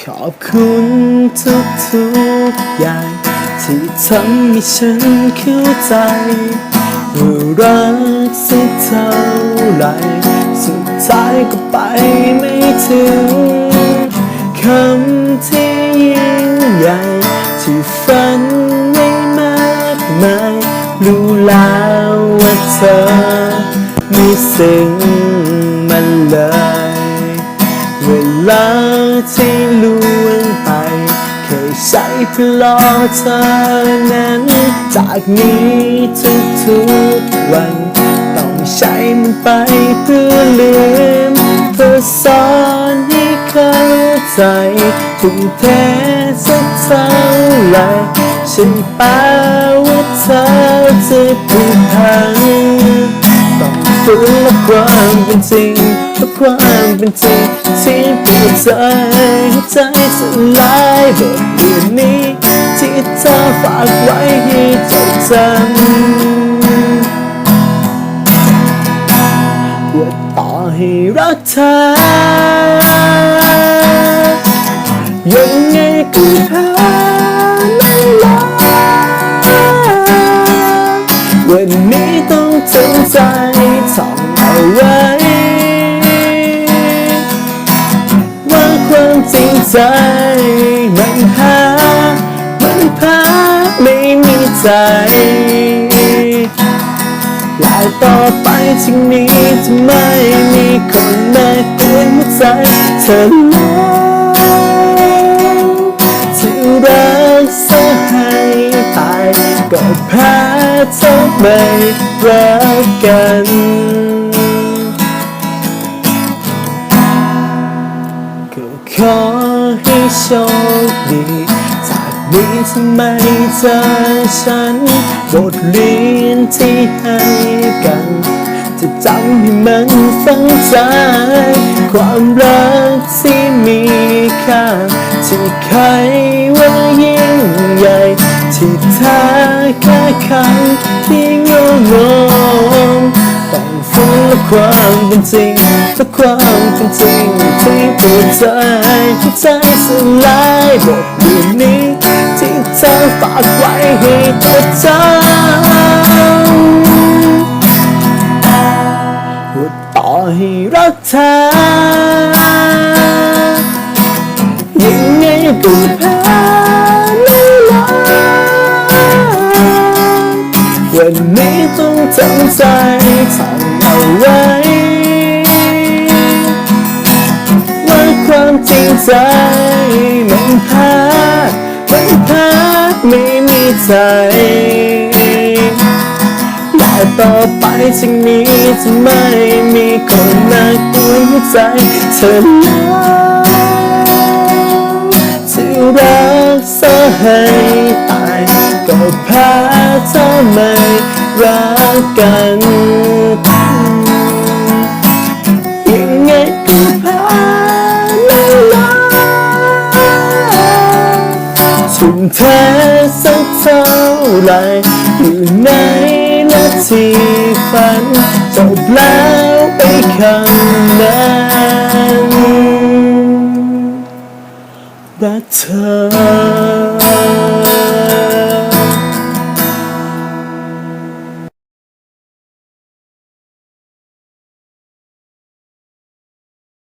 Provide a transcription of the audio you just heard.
ขอบคุณทุกทุกๆอย่าง ที่ทำให้ฉันเข้าใจว่ารักสักเท่าไหรสุดท้ายก็ไปไม่ถึงคำที่ยิ่งใหญ่ที่ฝันไว้มากมายรู้แล้วว่าเธอไม่ซึ้งมันเลย ลาที่ล่วงไป เคยใช้เพื่อรอเธอนั้น จากนี้ทุกๆวัน ต้องใช้มันไปเพื่อลืม เพื่อสอนให้เข้าใจถึงแท้สักเท่าไหรฉันแปลว่าเธอจะผูกพันต้องฝืนและความเป็นจริงและความเป็นจริงที่ ปวใจหัวใจสลายบทเรียนนี้ ที่เธอฝากไว้ให้จดจำว่าต่อให้รักเธอ ยังไงก็แพ้ไม่ลาวันนี้ต้องจำใจท่อ ใจมันหา มันพาไม่มีใจและต่อไปจากนี้จะไม่มีคนมากวนหัวใจเธอแล้วที่รักษาให้ตายก็แพ้เธอไม่รักกัน ขอให้โชคดีจากนี้ทำไมเจอฉันบทเรียนที่ให้กัน จะจำให้มันฝังใจ ความรักที่มีค่าที่ใครว่ายิ่งใหญ่ ที่เธอแค่คำที่งงง จริงและความเป็นจริงที่ปวดใจหัวใจสลายบทเรียนนี้ ที่เธอฝากไว้ให้จดจำว่าต่อให้รักเธอยังไงก็แพ้ไม่ลาวันนี้ต้องจำใจท่องเอาไว้ ใจมันพามันพาไม่มีใจและต่อไปจากนี้จะไม่มีคนมากวนหัวใจเธอแล้วที่รักษาให้ตายก็แพ้เธอไม่รักกัน ไหรอยู่ในนาทีฝันจบแล้วไปคำนั้นรักเธอ